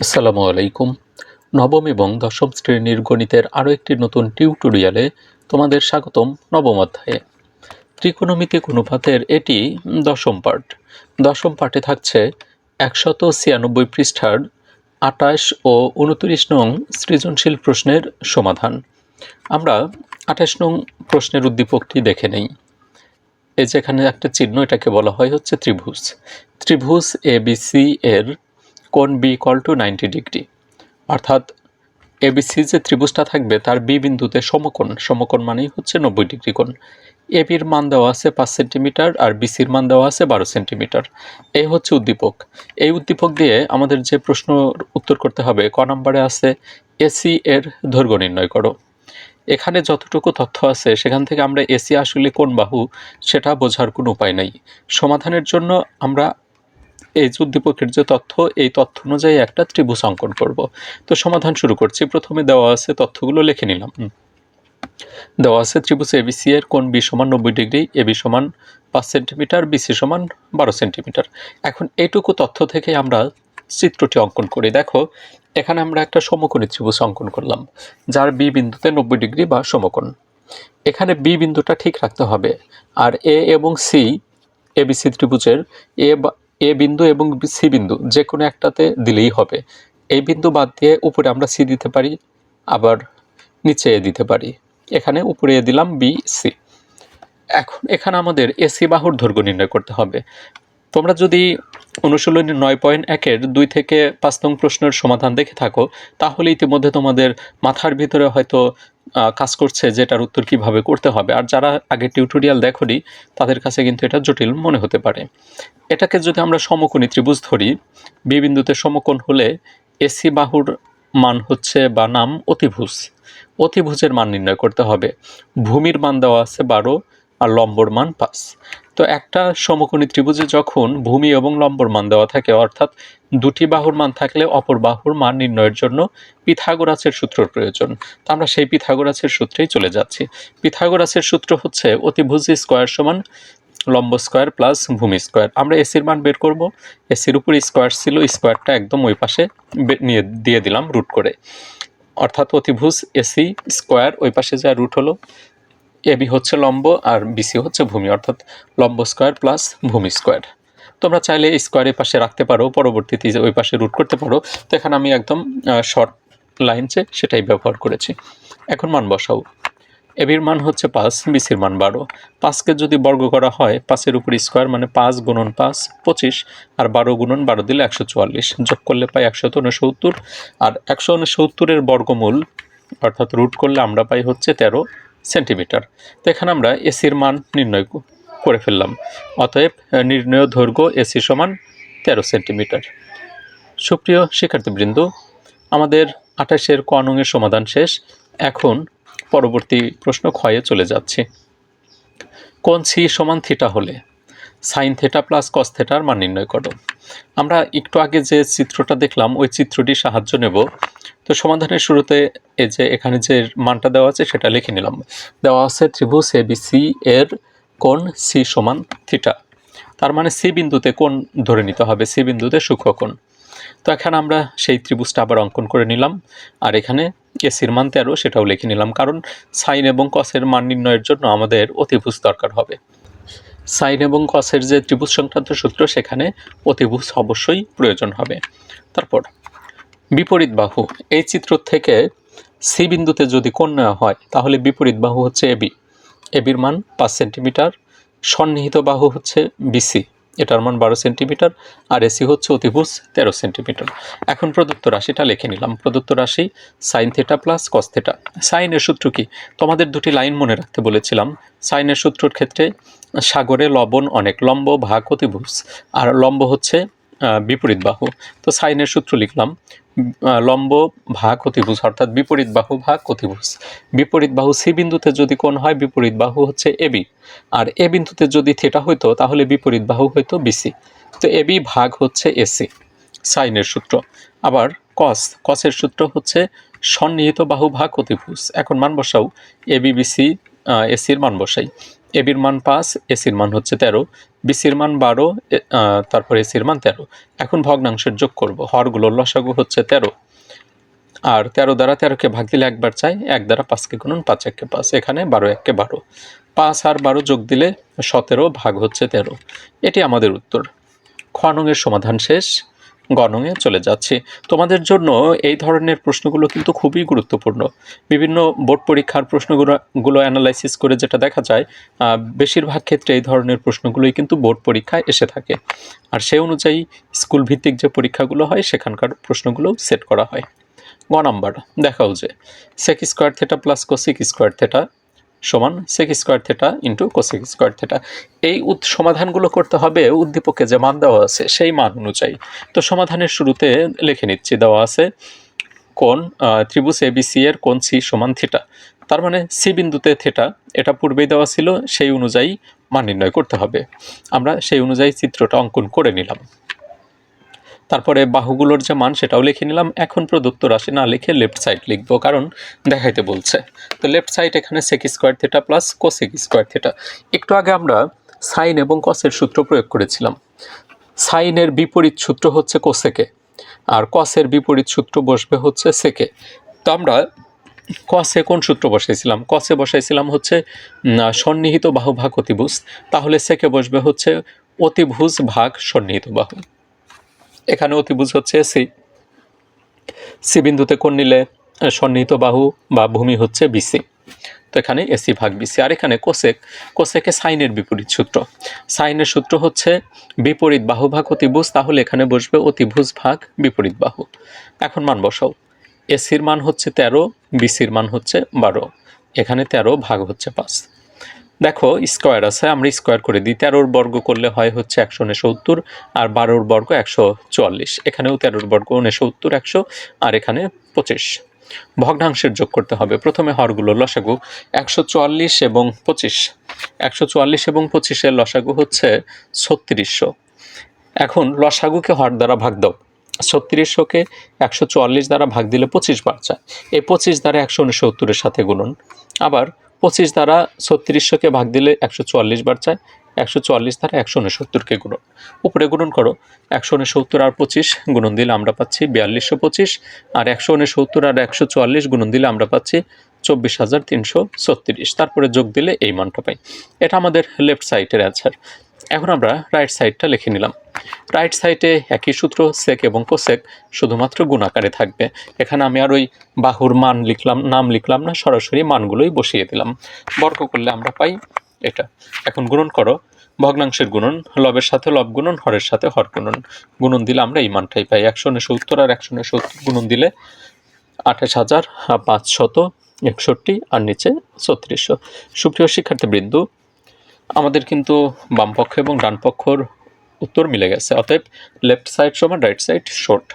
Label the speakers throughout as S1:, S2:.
S1: আসসালামু আলাইকুম। নবম এবং দশম শ্রেণির গণিতের আরও একটি নতুন টিউটোরিয়ালে তোমাদের স্বাগতম নবম অধ্যায়ে। ত্রিকোণমিতিক অনুপাতের এটি দশম পার্ট দশম পার্টে থাকছে একশত ছিয়ানব্বই পৃষ্ঠার আটাশ ও উনত্রিশ নং সৃজনশীল প্রশ্নের সমাধান। আমরা আঠাশ নং প্রশ্নের উদ্দীপকটি দেখে নেই। এই যেখানে একটা চিহ্ন এটাকে বলা হয় হচ্ছে ত্রিভুজ। ত্রিভুজ এ বি সি এর কোণ B equal to ninety degree অর্থাৎ এবিসি যে ত্রিভুজটা থাকবে, তার বি বিন্দুতে সমকোণ। সমকোণ মানেই হচ্ছে নব্বই ডিগ্রি কোণ। এবির মান দেওয়া আছে পাঁচ সেন্টিমিটার, আর বিসির মান দেওয়া আছে বারো সেন্টিমিটার। এই হচ্ছে উদ্দীপক। এই উদ্দীপক দিয়ে আমাদের যে প্রশ্ন উত্তর করতে হবে, ক নম্বরে আছে এসি এর দৈর্ঘ্য নির্ণয় করো। এখানে যতটুকু তথ্য আছে, সেখান থেকে আমরা এসি আসলে কোন বাহু, সেটা বোঝার কোনো উপায় নাই। সমাধানের জন্য আমরা এই উদ্দীপকের যে তথ্য, এই তথ্য অনুযায়ী একটা ত্রিভুজ অঙ্কন করব। তো সমাধান শুরু করছি। প্রথমে দেওয়া আছে তথ্যগুলো লিখে নিলাম। দেওয়া আছে ত্রিভুজ এবিসি এর কোণ বি সমান নব্বই ডিগ্রি এবি সমান পাঁচ সেন্টিমিটার বিসি সমান বারো সেন্টিমিটার। এখন এইটুকু তথ্য থেকে আমরা চিত্রটি অঙ্কন করি। দেখো, এখানে আমরা একটা সমকোণী ত্রিভুজ অঙ্কন করলাম, যার বি বিন্দুতে নব্বই ডিগ্রি বা সমকোণ। এখানে বি বিন্দুটা ঠিক রাখতে হবে, আর এ এবং সি এবিসি ত্রিভুজের এ এ বিন্দু এবং সি বিন্দু যে কোনো একটাতে দিলেই হবে। এই বিন্দু বাদ দিয়ে উপরে আমরা সি দিতে পারি, আবার নিচে এ দিতে পারি। এখানে উপরে এ দিলাম বি, সি। এখন এখানে আমাদের এসি বাহুর দৈর্ঘ্য নির্ণয় করতে হবে। তোমরা যদি অনুশীলনী নয় পয়েন্ট একের দুই থেকে পাঁচ নং প্রশ্নের সমাধান দেখে থাকো, তাহলে ইতিমধ্যে তোমাদের মাথার ভিতরে হয়তো কাজ করছে যেটার উত্তর কীভাবে করতে হবে। আর যারা আগে টিউটোরিয়াল দেখনি, তাদের কাছে কিন্তু এটা জটিল মনে হতে পারে। এটাকে যদি আমরা সমকোণী ত্রিভুজ ধরি বিবিন্দুতে সমকোণ হলে এসি বাহুর মান হচ্ছে বা নাম অতিভুজ। অতিভুজের মান নির্ণয় করতে হবে। ভূমির মান দেওয়া আছে বারো, আর লম্বর মান পাঁচ। তো একটা সমকোণী ত্রিভুজে যখন ভূমি এবং লম্বর মান দেওয়া থাকে, অর্থাৎ দুটি বাহুর মান থাকলে অপর বাহুর মান নির্ণয়ের জন্য পিথাগোরাসের সূত্রের প্রয়োজন। তো আমরা সেই পিথাগোরাসের সূত্রেই চলে যাচ্ছি। পিথাগোরাসের সূত্র হচ্ছে অতিভুজ স্কোয়ার সমান লম্ব স্কোয়ার প্লাস ভূমি স্কোয়ার। আমরা এসির মান বের করব। এসির উপর স্কোয়ার ছিল, স্কোয়ারটা একদম ওই পাশে নিয়ে দিয়ে দিলাম রুট করে। অর্থাৎ অতিভুজ এসি স্কোয়ার ওই পাশে যা রুট হলো। এবি হচ্ছে লম্ব আর বিসি হচ্ছে ভূমি, অর্থাৎ লম্ব স্কোয়ার প্লাস ভূমি স্কোয়ার। তোমরা চাইলে স্কোয়ারের পাশে রাখতে পারো, পরবর্তীতে যে ওই পাশে রুট করতে পারো। তো এখানে আমি একদম শর্ট লাইন চেয়ে সেটাই ব্যবহার করেছি। এখন মান বসাও। এবির মান হচ্ছে পাঁচ বিসির মান বারো। পাঁচকে যদি বর্গ করা হয়, পাঁচের উপর স্কোয়ার মানে পাঁচ গুণন পাঁচ, পঁচিশ, আর বারো গুণন বারো দিলে একশো চুয়াল্লিশ। যোগ করলে পাই একশত উনসত্তর আর একশো উনসত্তরের বর্গমূল, অর্থাৎ রুট করলে আমরা পাই হচ্ছে তেরো। সেন্টিমিটার। তো এখানে আমরা এসির মান নির্ণয় করে ফেললাম। অতএব নির্ণয় দৈর্ঘ্য এসি সমান তেরো সেন্টিমিটার। সুপ্রিয় শিক্ষার্থীবৃন্দ, আমাদের আঠাশের ক নংয়ের সমাধান শেষ। এখন পরবর্তী প্রশ্ন ক্ষয়ে চলে যাচ্ছে। কোন সি সমান থিটা হলে? সাইন থেটা প্লাস কস থেটার মান নির্ণয় করো। আমরা একটু আগে যে চিত্রটা দেখলাম, ওই চিত্রটির সাহায্য নেব। তো সমাধানের শুরুতে এই যে এখানে যে মানটা দেওয়া আছে, সেটা লিখে নিলাম। দেওয়া আছে ত্রিভুজ এ বি সি এর কোণ সি সমান থিটা তার মানে সি বিন্দুতে কোণ ধরে নিতে হবে, সি বিন্দুতে সূক্ষ্মকোণ তো এখানে আমরা সেই ত্রিভুজটা আবার অঙ্কন করে নিলাম। আর এখানে এসির মান তেরো, সেটাও লিখে নিলাম। কারণ সাইন এবং কসের মান নির্ণয়ের জন্য আমাদের অতিভুজ দরকার হবে। সাইন এবং কসের যে ত্রিভুজ সংক্রান্ত সূত্র, সেখানে অতিভুজ অবশ্যই প্রয়োজন হবে। তারপর, বিপরীত বাহু। এই চিত্র থেকে সি বিন্দুতে যদি কোণ নেওয়া হয়, তাহলে বিপরীত বাহু হচ্ছে এবি এবির মান পাঁচ সেন্টিমিটার। সন্নিহিত বাহু হচ্ছে বিসি এটার মান বারো সেন্টিমিটার, আর এসি হচ্ছে অতিভুজ তেরো সেন্টিমিটার। এখন প্রদত্ত রাশিটা লিখে নিলাম। প্রদত্ত রাশি sine theta plus cos theta. সাইনের সূত্র কি? তোমাদের দুটি লাইন মনে রাখতে বলেছিলাম। সাইনের সূত্রর ক্ষেত্রে সাগরে লবণ অনেক, লম্ব, ভাগ, অতিভুজ। আর লম্ব হচ্ছে বিপরীত বাহু। তো সাইনের সূত্র লিখলাম। লম্ব ভাগ অতিভুজ, অর্থাৎ বিপরীত বাহু ভাগ অতিভুজ। বিপরীত বাহু সি বিন্দুতে যদি কোণ হয়, বিপরীত বাহু হচ্ছে এবি আর এ বিন্দুতে যদি থেটা হইতো, তাহলে বিপরীত বাহু হইতো বিসি তো এবি ভাগ হচ্ছে এসি সাইনের সূত্র। আবার কস কসের সূত্র হচ্ছে সন্নিহিত বাহু ভাগ অতিভুজ। এখন মান বসাও এবি বিসি এসির মান বসাই। এবির মান পাঁচ এসির মান হচ্ছে তেরো বিসির মান বারো তারপর এসির মান তেরো। এখন ভগ্নাংশের যোগ করব, হরগুলোর লসাগু হচ্ছে তেরো। আর তেরো দ্বারা তেরোকে ভাগ দিলে একবার চাই, এক দ্বারা পাঁচকে গুণন পাঁচ, এককে পাঁচ, এখানে বারো, এককে বারো। পাঁচ আর বারো যোগ দিলে সতেরো ভাগ হচ্ছে তেরো। এটি আমাদের উত্তর। খনঙের সমাধান শেষ। গণঙে চলে যাচ্ছি। তোমাদের জন্য এই ধরনের প্রশ্নগুলো কিন্তু খুবই গুরুত্বপূর্ণ। বিভিন্ন বোর্ড পরীক্ষার প্রশ্নগুলো, গুলো অ্যানালাইসিস করে যেটা দেখা যায় বেশিরভাগ ক্ষেত্রে এই ধরনের প্রশ্নগুলোই কিন্তু বোর্ড পরীক্ষায় এসে থাকে। আর সেই অনুযায়ী স্কুল ভিত্তিক যে পরীক্ষাগুলো হয়, সেখানকার প্রশ্নগুলো সেট করা হয়। গ নাম্বার, দেখাও যে sec square theta plus cosec square theta সমান sec square theta into cosec square theta এই সমাধানগুলো করতে হবে উদ্দীপকে যে মান দেওয়া আছে, সেই মান অনুযায়ী। তো সমাধানের শুরুতে লিখে নিচ্ছি, দেওয়া আছে কোন ত্রিভুজ এবিসি এর কোন সি সমান থিটা তার মানে সি বিন্দুতে থেটা এটা পূর্বেই দেওয়া ছিল, সেই অনুযায়ী মান নির্ণয় করতে হবে। আমরা সেই অনুযায়ী চিত্রটা অঙ্কন করে নিলাম। তারপরে বাহুগুলোর যে মান সেটাও লিখে নিলাম। এখন প্রদত্ত রাশি না লিখে লেফট সাইড লিখব, কারণ দেখাইতে বলছে। তো লেফট সাইড এখানে sec square theta plus cosec square theta একটু আগে আমরা সাইন এবং কসের সূত্র প্রয়োগ করেছিলাম। সাইনের বিপরীত সূত্র হচ্ছে কোসেকে আর কসের বিপরীত সূত্র বসবে হচ্ছে সেকে তো আমরা কসে কোন সূত্র বসাইছিলাম? কসে বসাইছিলাম হচ্ছে সন্নিহিত বাহু ভাগ অতিভুজ। তাহলে সেকে বসবে হচ্ছে অতিভুজ ভাগ সন্নিহিত বাহু। এখানে অতিভুজ হচ্ছে সি। সি বিন্দুতে কোণ নিলে সন্নিহিত বাহু বা ভূমি হচ্ছে বিসি। তো এখানে এসি ভাগ বিসি। আর এখানে কোসেক, কোসেকে সাইনের বিপরীত সূত্র। সাইনের সূত্র হচ্ছে বিপরীত বাহু ভাগ অতিভুজ, তাহলে এখানে বসবে অতিভুজ ভাগ বিপরীত বাহু। এখন মান বসাও। এসির মান হচ্ছে তেরো বিসির মান হচ্ছে বারো। এখানে তেরো ভাগ হচ্ছে পাঁচ। দেখো, স্কোয়ার আছে, আমরা স্কোয়ার করে দিই। তেরোর বর্গ করলে হয় হচ্ছে একশো উনসত্তর, আর বারোর বর্গ একশো চুয়াল্লিশ। এখানেও তেরোর বর্গ উনসত্তর, একশো, আর এখানে পঁচিশ। ভগ্নাংশের যোগ করতে হবে। প্রথমে হরগুলো, লসাগু, একশো চুয়াল্লিশ এবং পঁচিশ। একশো চুয়াল্লিশ এবং পঁচিশের লসাগু হচ্ছে ছত্রিশশো। এখন লসাগুকে হর দ্বারা ভাগ দাও। ছত্রিশশোকে একশো চুয়াল্লিশ দ্বারা ভাগ দিলে পঁচিশ বার চায়। এই পঁচিশ দ্বারা একশো উনসত্তরের সাথে গুণন। আবার পঁচিশ দ্বারা ছত্রিশশোকে ভাগ দিলে একশো চুয়াল্লিশ বার চায়, একশো চুয়াল্লিশ দ্বারা একশো উনসত্তরকে গুণন। উপরে গুণন করো, একশো উনসত্তর আর পঁচিশ গুণন দিলে আমরা পাচ্ছি বিয়াল্লিশশো পঁচিশ, আর একশো উনসত্তর আর একশো চুয়াল্লিশ গুণন দিলে আমরা পাচ্ছি চব্বিশ হাজার তিনশো ছত্রিশ। তারপরে যোগ দিলে এই মানটা পাই। এটা আমাদের লেফট সাইডের অ্যান্সার এখন আমরা রাইট সাইডটা লিখে নিলাম। রাইট সাইডে একই সূত্র সেক এবং কোসেক শুধুমাত্র গুণাকারে থাকবে। এখানে আমি আর ওই বাহুর মান লিখলাম, নাম লিখলাম না, সরাসরি মানগুলোই বসিয়ে দিলাম। বর্গ করলে আমরা পাই এটা। এখন গুণন করো। ভগ্নাংশের গুণন, লবের সাথে লব গুণন, হরের সাথে হর গুণন। গুণন দিলে আমরা এই মানটাই পাই। একশো উনসত্তর আর একশো উনসত্তর গুণন দিলে আঠাশ হাজার পাঁচশত একষট্টি, আর নিচে ছত্রিশশো। সুপ্রিয় শিক্ষার্থীবৃন্দ আমাদের কিন্তু বামপক্ষ এবং ডান পক্ষর উত্তর মিলে গেছে। অতএব লেফট সাইড সমান রাইট সাইড শর্ট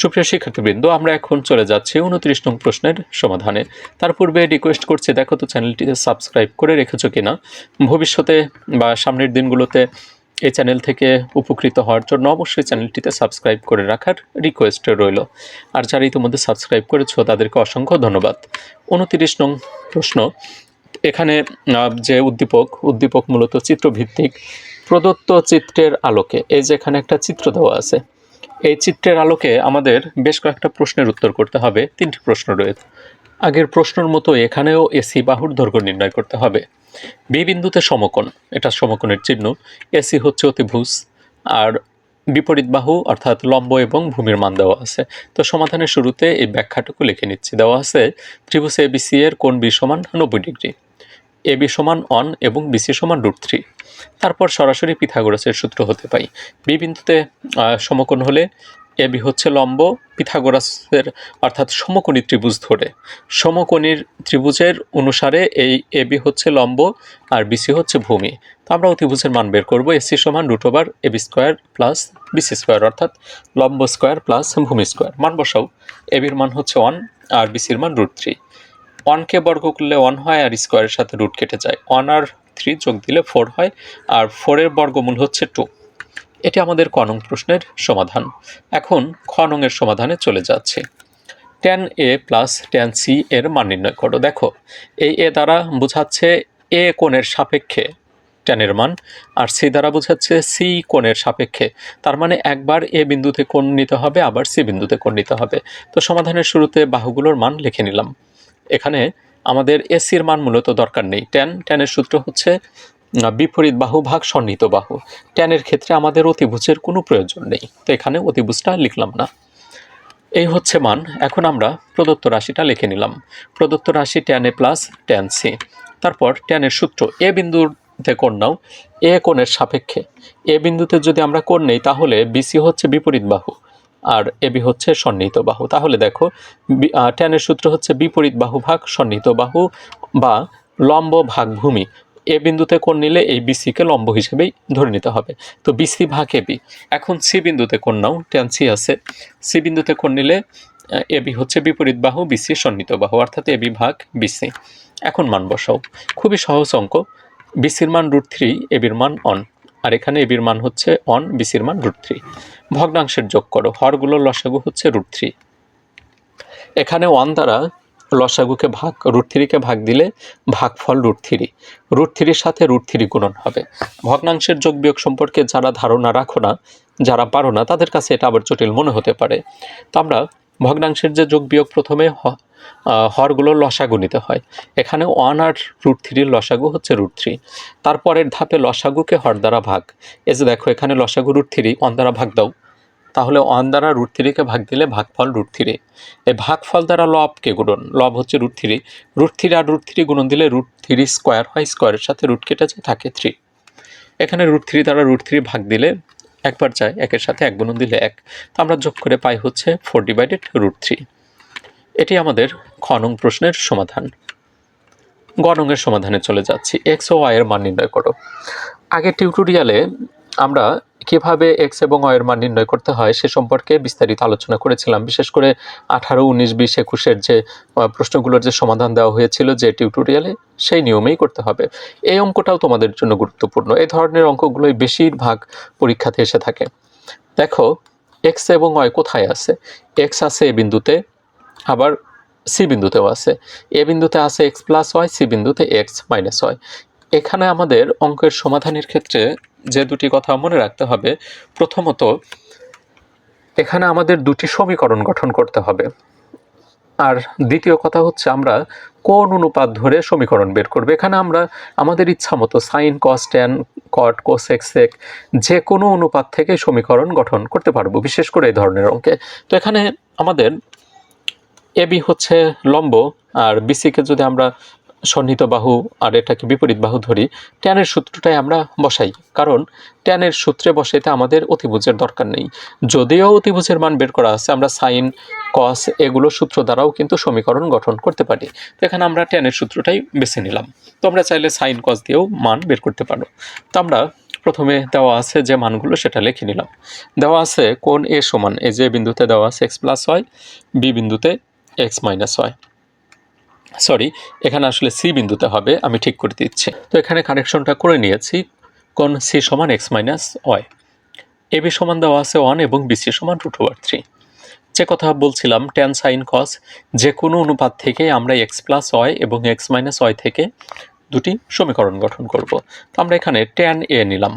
S1: সুপ্রিয় শিক্ষার্থীবৃন্দ, আমরা এখন চলে যাচ্ছি উনত্রিশ নং প্রশ্নের সমাধানে। তার পূর্বে রিকোয়েস্ট করছি, দেখো তো চ্যানেলটিতে সাবস্ক্রাইব করে রেখেছো কিনা। ভবিষ্যতে বা সামনের দিনগুলোতে এই চ্যানেল থেকে উপকৃত হওয়ার জন্য অবশ্যই চ্যানেলটিতে সাবস্ক্রাইব করে রাখার রিকোয়েস্ট রইল। আর যারা ইতিমধ্যে সাবস্ক্রাইব করেছ, তাদেরকে অসংখ্য ধন্যবাদ। উনত্রিশ নং প্রশ্ন এখানে যে উদ্দীপক উদ্দীপক মূলত চিত্রভিত্তিক প্রদত্ত চিত্রের আলোকে, এই যে এখানে একটা চিত্র দেওয়া আছে, এই চিত্রের আলোকে আমাদের বেশ কয়েকটা প্রশ্নের উত্তর করতে হবে, তিনটি প্রশ্ন রয়েছে। আগের প্রশ্নের মতো এখানেও এসি বাহুর দৈর্ঘ্য নির্ণয় করতে হবে। বি বিন্দুতে সমকোণ, এটা সমকোণের চিহ্ন, এসি হচ্ছে অতিভুজ, আর বিপরীত বাহু অর্থাৎ লম্ব এবং ভূমির মান দেওয়া আছে। তো সমাধানের শুরুতে এই ব্যাখ্যাটুকু লিখে নিচ্ছি, দেওয়া আছে ত্রিভুজ এবিসি এর কোণ বি সমান নব্বই ডিগ্রি। এ বি সমান অন এবং বিসি সমান রুট থ্রি। তারপর সরাসরি পিথাগোরাসের সূত্র হতে পাই। বি বিন্দুতে সমকোণ হলে এ বি হচ্ছে লম্ব, পিথাগোরাসের অর্থাৎ সমকোণী ত্রিভুজ ধরে। সমকোণীর ত্রিভুজের অনুসারে এই এ বি হচ্ছে লম্ব আর বিসি হচ্ছে ভূমি। তো আমরা অতিভুজের মান বের করব এসি সমান root over A B square plus BC square অর্থাৎ লম্ব স্কোয়ার প্লাস ভূমি স্কোয়ার। মান বসাও, এ বির মান হচ্ছে ওয়ান আর বিসির মান রুট থ্রি। ওয়ানকে বর্গ করলে ওয়ান হয় আর স্কোয়ারের সাথে রুট কেটে যায়। ওয়ান আর থ্রি যোগ দিলে ফোর হয় আর ফোরের বর্গমূল হচ্ছে টু এটি আমাদের ক নং প্রশ্নের সমাধান। এখন খ নংয়ের সমাধানে চলে যাচ্ছে। Tan A plus tan C এর মান নির্ণয় করো। দেখো, এই এ দ্বারা বোঝাচ্ছে এ কোণের সাপেক্ষে ট্যানের মান, আর সি দ্বারা বোঝাচ্ছে সি কোণের সাপেক্ষে। তার মানে একবার এ বিন্দুতে কোণ নিতে হবে, আবার সি বিন্দুতে কোণ নিতে হবে। তো সমাধানের শুরুতে বাহুগুলোর মান লিখে নিলাম। এখানে আমাদের এসির মান মূলত দরকার নেই। ট্যান ট্যানের সূত্র হচ্ছে বিপরীত বাহু ভাগ সন্নিহিত বাহু। ট্যানের ক্ষেত্রে আমাদের অতিভুজের কোনো প্রয়োজন নেই। তো এখানে অতিভুজটা লিখলাম না। এই হচ্ছে মান। এখন আমরা প্রদত্ত রাশিটা লিখে নিলাম। প্রদত্ত রাশি tan A plus tan C তারপর ট্যানের সূত্র এ বিন্দুতে কোণ নাও। এ কোণের সাপেক্ষে। এ বিন্দুতে যদি আমরা কোণ নেই, তাহলে বিসি হচ্ছে বিপরীত বাহু। আর এবি হচ্ছে সন্নিহিত বাহু। তাহলে দেখো ট্যানের সূত্র হচ্ছে বিপরীত বাহু ভাগ সন্নিহিত বাহু বা লম্ব ভাগ ভূমি। এ বিন্দুতে কোণ নিলে এই বিসিকে লম্ব হিসেবেই ধরে নিতে হবে। তো বিসি ভাগ এবি এখন সি বিন্দুতে কোণ নাও, ট্যান সি আছে। সি বিন্দুতে কোণ নিলে এবি হচ্ছে বিপরীত বাহু বিসি সন্নিহিত বাহু, অর্থাৎ এবি ভাগ বিসি এখন মান বসাও। খুবই সহজ অঙ্ক। বিসির মান রুট থ্রি এবির মান অন আর এখানে এবির মান হচ্ছে অন বিসির মান রুট থ্রি ভগ্নাংশের যোগ করো হরগুলোর লসাগু হচ্ছে রুট থ্রি এখানে ওয়ান দ্বারা লসাগুকে ভাগ রুট থ্রিকে ভাগ দিলে ভাগফল রুট থ্রি রুট থ্রির সাথে রুট থ্রি গুণন হবে। ভগ্নাংশের যোগ বিয়োগ সম্পর্কে যারা ধারণা রাখো না, যারা পারো না, তাদের কাছে এটা আবার জটিল মনে হতে পারে। তো আমরা ভগ্নাংশের যে যোগ বিয়োগ প্রথমে হরগুলোর লসাগু নিতে হয়। এখানে ওয়ান আর রুট থ্রির লসাগু হচ্ছে রুট থ্রি তারপরের ধাপে লসাগুকে হর দ্বারা ভাগ। এই যে দেখো, এখানে লসাগু রুট থ্রি ওয়ান দ্বারা ভাগ দাও। তাহলে ওয়ান দ্বারা রুট থ্রিকে ভাগ দিলে ভাগফল রুট থ্রি এই ভাগফল দ্বারা লবকে গুণন? লব হচ্ছে রুট থ্রি রুট থ্রি আর রুট থ্রি গুণন দিলে রুট থ্রি স্কোয়ার হয়। স্কোয়ারের সাথে রুট কেটে থাকে থ্রি এখানে রুট থ্রি দ্বারা রুট থ্রি ভাগ দিলে একবার যায়, একের সাথে এক গুণন দিলে এক। তো আমরা যোগ করে পাই হচ্ছে ফোর ডিভাইডেড রুট থ্রি এটি আমাদের খনং প্রশ্নের সমাধান। গ নংয়ের সমাধানে চলে যাচ্ছি। এক্স ও ওয়াই এর মান নির্ণয় করো। আগের টিউটোরিয়ালে আমরা কীভাবে এক্স এবং এর মান নির্ণয় করতে হয় সে সম্পর্কে বিস্তারিত আলোচনা করেছিলাম। বিশেষ করে আঠারো, উনিশ, বিশ, একুশের যে প্রশ্নগুলোর যে সমাধান দেওয়া হয়েছিল যে টিউটোরিয়ালে সেই নিয়মেই করতে হবে। এই অঙ্কটাও তোমাদের জন্য গুরুত্বপূর্ণ। এই ধরনের অঙ্কগুলোই বেশিরভাগ পরীক্ষাতে এসে থাকে। দেখো এক্স এবং ওয়াই কোথায় আছে? এক্স আছে এ বিন্দুতে, আবার সি বিন্দুতেও আছে। এ বিন্দুতে আছে এক্স প্লাস ওয়াই সি বিন্দুতে এক্স মাইনাস ওয়াই এখানে আমাদের অঙ্কের সমাধানের ক্ষেত্রে যে দুটি কথা মনে রাখতে হবে, প্রথমত এখানে আমাদের দুটি সমীকরণ গঠন করতে হবে। আর দ্বিতীয় কথা হচ্ছে আমরা কোন অনুপাত ধরে সমীকরণ বের করব। এখানে আমরা আমাদের ইচ্ছা মতো sine cos tan cot cos x এক যে কোনো অনুপাত থেকে সমীকরণ গঠন করতে পারব, বিশেষ করে এই ধরনের অঙ্কে। তো এখানে আমাদের এবি হচ্ছে লম্ব, আর বিসিকে যদি আমরা সন্নিহিত বাহু আর এটাকে বিপরীত বাহু ধরি, ট্যানের সূত্রটাই আমরা বসাই, কারণ ট্যানের সূত্রে বসাইতে আমাদের অতিভুজের দরকার নেই। যদিও অতিভুজের মান বের করা আছে, আমরা সাইন, কস এগুলো সূত্র দ্বারাও কিন্তু সমীকরণ গঠন করতে পারি। তো এখানে আমরা ট্যানের সূত্রটাই বেছে নিলাম। তো আমরা চাইলে সাইন, কস দিয়েও মান বের করতে পারো। তো আমরা প্রথমে দেওয়া আছে যে মানগুলো, সেটা লিখে নিলাম। দেওয়া আছে কোন এ সমান এ যে বিন্দুতে দেওয়া আছে এক্স প্লাস হয় বি বিন্দুতে এক্স মাইনাস হয় সরি এখানে আসলে সি বিন্দুতে হবে, আমি ঠিক করে দিচ্ছি। তো এখানে কানেকশনটা করে নিয়েছি কোন সি সমান এক্স মাইনাস ওয়াই বি সমান দেওয়া আছে ওয়ান এবং বিসি সমান রুট ওভার থ্রি যে কথা বলছিলাম ট্যান সাইন কস যে কোনো অনুপাত থেকে আমরা এক্স প্লাস ওয়াই এবং এক্স মাইনাস ওয়াই থেকে দুটি সমীকরণ গঠন করব। তো আমরা এখানে ট্যান এ নিলাম।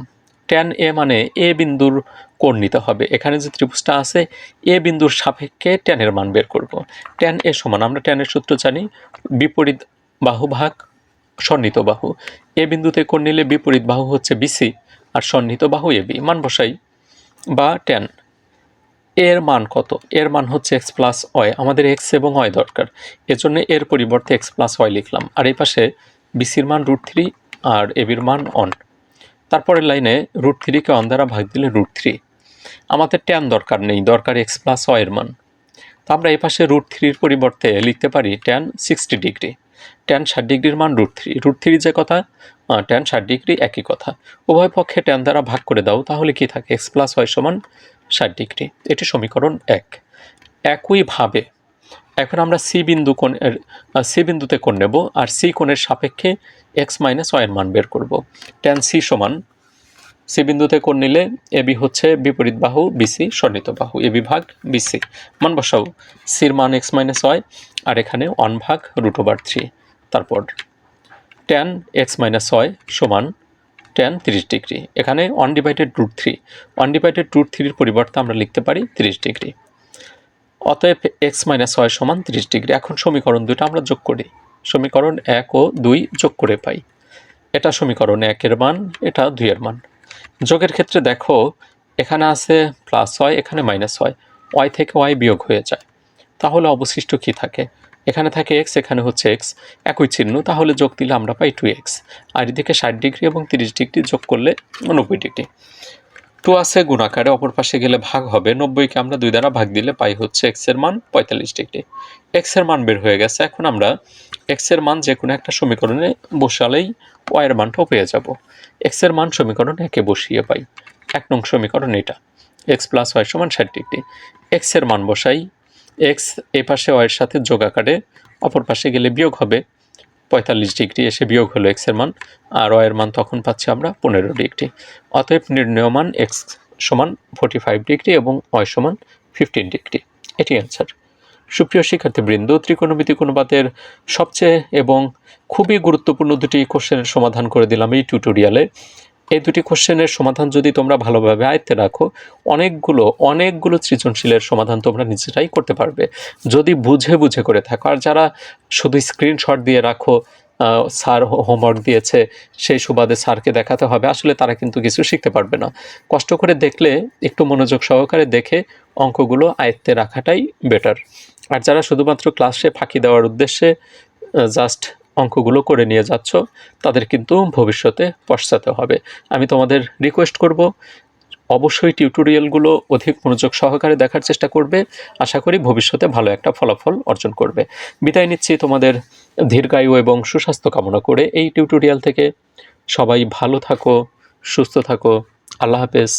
S1: ট্যান এ মানে এ বিন্দুর কোণ নিতে হবে। এখানে যে ত্রিভুজটা আছে, এ বিন্দুর সাপেক্ষে ট্যানের মান বের করব। ট্যান এ সমান, আমরা ট্যানের সূত্র জানি, বিপরীত বাহু ভাগ সন্নিহিত বাহু। এ বিন্দুতে কোণ নিলে বিপরীত বাহু হচ্ছে বিসি আর সন্নিহিত বাহু এ বি মান বসাই, বা ট্যান এর মান কত? এর মান হচ্ছে এক্স প্লাস ওয়াই আমাদের এক্স এবং ওয়াই দরকার। এজন্য এর পরিবর্তে এক্স প্লাস ওয়াই লিখলাম। আর এই পাশে বিসির মান রুট থ্রি আর এবির মান অন তারপরের লাইনে রুট থ্রিকে অন দ্বারা ভাগ দিলে রুট থ্রি আমাদের ট্যান দরকার নেই, দরকার এক্স প্লাস ওয়াইয়ের মান। তো আমরা এই পাশে রুট থ্রির পরিবর্তে লিখতে পারি ট্যান সিক্সটি ডিগ্রি ট্যান ষাট ডিগ্রির মান রুট থ্রি রুট থ্রি যে কথা ট্যান ষাট ডিগ্রি একই কথা। উভয় পক্ষে ট্যান দ্বারা ভাগ করে দাও, তাহলে কি থাকে? এক্স প্লাস ওয়াই সমান ষাট ডিগ্রি এটি সমীকরণ এক। একইভাবে এখন আমরা সি বিন্দু কোণের সি বিন্দুতে কোণ নেব, আর সি কোণের সাপেক্ষে এক্স মাইনাস ওয়াইয়ের মান বের করব। ট্যান সি সমান সি বিন্দুতে কোণ নিলে এবি হচ্ছে বিপরীত বাহু বিসি সন্নিহিত বাহু। এবি ভাগ বিসি মান বসাও। সির মান এক্স মাইনাস ওয়াই, আর এখানে ওয়ান ভাগ রুট ওভার থ্রি। তারপর টেন এক্স মাইনাস ওয়াই সমান টেন তিরিশ ডিগ্রি। এখানে one divided root three. One divided root থ্রির পরিবর্তে আমরা লিখতে পারি তিরিশ ডিগ্রি। অতএব এক্স মাইনাস ওয়াই সমান তিরিশ ডিগ্রি। এখন সমীকরণ দুটো আমরা যোগ করি। সমীকরণ এক ও দুই যোগ করে পাই। এটা সমীকরণ একের মান, এটা দুইয়ের মান। যোগের ক্ষেত্রে দেখো, এখানে আছে প্লাস হয় এখানে মাইনাস হয় ওয়াই থেকে ওয়াই বিয়োগ হয়ে যায়। তাহলে অবশিষ্ট কি থাকে? এখানে থাকে এক্স এখানে হচ্ছে এক্স একই চিহ্ন, তাহলে যোগ দিলে আমরা পাই টু এক্স আর এদিকে ষাট ডিগ্রি এবং তিরিশ ডিগ্রি যোগ করলে নব্বই ডিগ্রি। টু আছে গুণাকারে, অপর পাশে গেলে ভাগ হবে। নব্বইকে আমরা দুই দ্বারা ভাগ দিলে পাই হচ্ছে এক্সের মান পঁয়তাল্লিশ ডিগ্রি। এক্সের মান বের হয়ে গেছে। এখন আমরা এক্সের মান যে কোনো একটা সমীকরণে বসালেই ওয়াই এর মানটাও পেয়ে যাব। এক্সের মান সমীকরণ একে বসিয়ে পাই। এক নং সমীকরণ এটা। এক্স প্লাস ওয়াই সমান ষাট ডিগ্রি। এক্সের মান বসাই। এক্স এ পাশে ওয়াইয়ের সাথে যোগ আকারে অপর পাশে গেলে বিয়োগ হবে। পঁয়তাল্লিশ ডিগ্রি এসে বিয়োগ হলো এক্সের মান। আর ওয়ের মান তখন পাচ্ছি আমরা পনেরো ডিগ্রি। অতএব নির্ণয় মান এক্স সমান ফোর্টি ফাইভ ডিগ্রি এবং ওয়াই সমান ফিফটিন ডিগ্রি। এটি অ্যান্সার সুপ্রিয় শিক্ষার্থীবৃন্দ, ত্রিকোণমিতি অনুপাতের সবচেয়ে এবং খুবই গুরুত্বপূর্ণ দুটি কোশ্চেনের সমাধান করে দিলাম এই টিউটোরিয়ালে এই দুটি কোশ্চেনের সমাধান যদি তোমরা ভালোভাবে আয়ত্তে রাখো, অনেকগুলো অনেকগুলো সৃজনশীলের সমাধান তোমরা নিজেরাই করতে পারবে। যদি বুঝে বুঝে করে থাকো, আর যারা শুধু স্ক্রিনশট দিয়ে রাখো স্যার হোমওয়ার্ক দিয়েছে, সেই সুবাদে স্যারকে দেখাতে হবে। আসলে তারা কিন্তু কিছু শিখতে পারবে না। কষ্ট করে দেখলে, একটু মনোযোগ সহকারে দেখে অঙ্কগুলো আয়ত্তে রাখাটাই বেটার আর যারা শুধুমাত্র ক্লাসে ফাঁকি দেওয়ার উদ্দেশ্যে জাস্ট অঙ্কগুলো করে নিয়ে যাচ্ছ, তাদের কিন্তু ভবিষ্যতে পশ্চাতে হবে। আমি তোমাদের রিকোয়েস্ট করব, অবশ্যই টিউটোরিয়ালগুলো অধিক মনোযোগ সহকারে দেখার চেষ্টা করবে। আশা করি ভবিষ্যতে ভালো একটা ফলাফল অর্জন করবে। বিদায় নিচ্ছি তোমাদের দীর্ঘায়ু এবং সুস্বাস্থ্য কামনা করে এই টিউটোরিয়াল থেকে সবাই ভালো থাকো, সুস্থ থাকো। আল্লাহ হাফেজ।